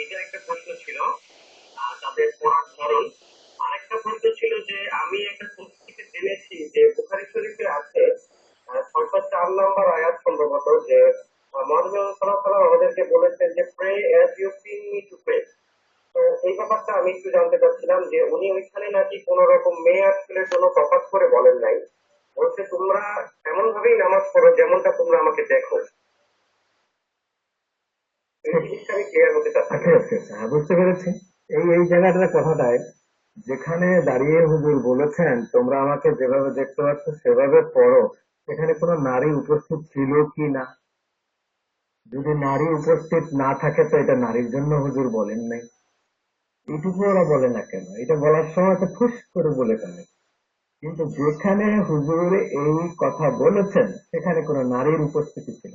এটা একটা প্রশ্ন ছিল তাদের পড়ার ধরন। প্রশ্ন ছিল যে, আমি একটা জেনেছি যে শরীফে আছে চার আয়াত সম্ভবত, যে বলেছেন যে ইউ প্রে তো এই ব্যাপারটা আমি একটু জানতে চাচ্ছিলাম যে, উনি ওইখানে নাকি মেয়ে আজকের জন্য তফাৎ করে বলেন নাই। বলছে, তোমরা এমন ভাবেই নামাজ পড়ো, যেমনটা তোমরা আমাকে দেখো। হ্যাঁ, বুঝতে পেরেছি। এই এই জায়গাটার কথাটায় যেখানে দাঁড়িয়ে হুজুর বলেছেন তোমরা আমাকে যেভাবে দেখতে পাচ্ছ সেভাবে পড়ো। সেখানে কোনো নারী উপস্থিত ছিল কি না? যদি নারী উপস্থিত না থাকে তো এটা নারীর জন্য হুজুর বলেন নাই। এটুকু ওরা বলে না কেন? এটা বলার সময় তো ফুস করে বলে ফেলে। কিন্তু যেখানে হুজুর এই কথা বলেছেন সেখানে কোনো নারীর উপস্থিতি ছিল।